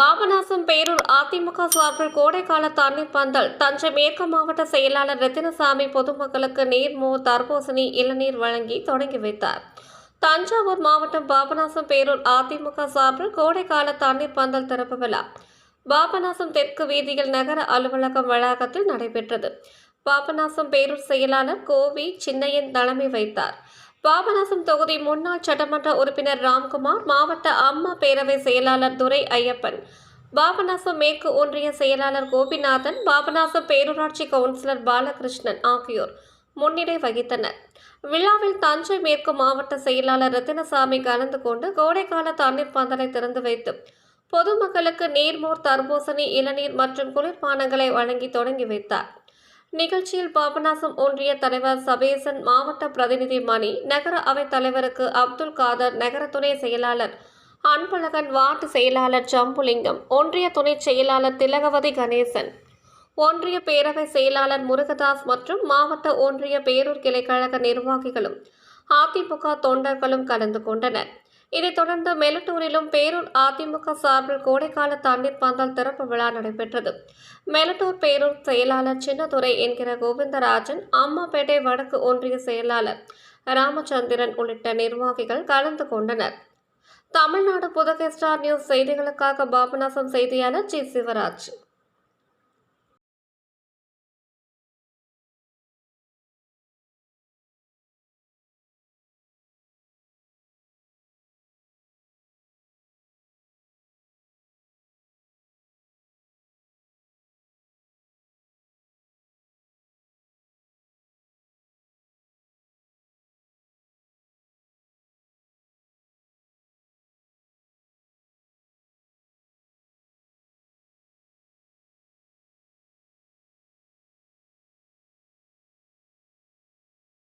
பாபநாசம் பேரூர் அதிமுக சார்பில் கோடைக்கால தண்ணீர் பந்தல். தஞ்சை மேற்கு மாவட்ட செயலாளர் ரத்தினசாமி பொதுமக்களுக்கு நீர்மோ தர்பூசணி இளநீர் வழங்கி தொடங்கி வைத்தார். தஞ்சாவூர் மாவட்டம் பாபநாசம் பேரூர் அதிமுக சார்பில் கோடைக்கால தண்ணீர் பந்தல் திறப்பு விழா. பாபநாசம் தெற்கு வீதியில் நகர அலுவலகம் வளாகத்தில் நடைபெற்றது. பாபநாசம் பேரூர் செயலாளர் கோவி சின்னையன் தலைமை வைத்தார் பாபநாசம் தொகுதி முன்னாள் சட்டமன்ற உறுப்பினர் ராம்குமார் மாவட்ட அம்மா பேரவை செயலாளர் துரை ஐயப்பன் பாபநாசம் மேற்கு ஒன்றிய செயலாளர் கோபிநாதன் பாபநாசம் பேரூராட்சி கவுன்சிலர் பாலகிருஷ்ணன் ஆகியோர் முன்னிலை வகித்தனர். விழாவில் தஞ்சை மேற்கு மாவட்ட செயலாளர் ரத்தினசாமி கலந்து கொண்டு கோடைக்கால தண்ணீர் பந்தலை திறந்து வைத்து பொதுமக்களுக்கு நீர்மோர் தர்பூசணி இளநீர் மற்றும் குளிர்பானங்களை வழங்கி தொடங்கி வைத்தார். நிகழ்ச்சியில் பாபநாசம் ஒன்றிய தலைவர் சபேசன் மாவட்ட பிரதிநிதி மணி நகர அவைத் தலைவருக்கு அப்துல் காதர் நகர துணை செயலாளர் அன்பழகன் வார்டு செயலாளர் ஜம்புலிங்கம் ஒன்றிய துணை செயலாளர் திலகவதி கணேசன் ஒன்றிய பேரவை செயலாளர் முருகதாஸ் மற்றும் மாவட்ட ஒன்றிய பேரூர் கிளைக்கழக நிர்வாகிகளும் அதிமுக தொண்டர்களும் கலந்து கொண்டனர். இதைத் தொடர்ந்து மெலட்டூரிலும் பேரூர் அதிமுக சார்பில் கோடைக்கால தண்ணீர் பந்தல் திறப்பு விழா நடைபெற்றது. மெலட்டூர் பேரூர் செயலாளர் சின்னதுரை என்கிற கோவிந்தராஜன் அம்மாப்பேட்டை வடக்கு ஒன்றிய செயலாளர் ராமச்சந்திரன் உள்ளிட்ட நிர்வாகிகள் கலந்து கொண்டனர். தமிழ்நாடு புதுகை ஸ்டார் நியூஸ் செய்திகளுக்காக பாபநாசம் செய்தியாளர் ஜி சிவராஜ்.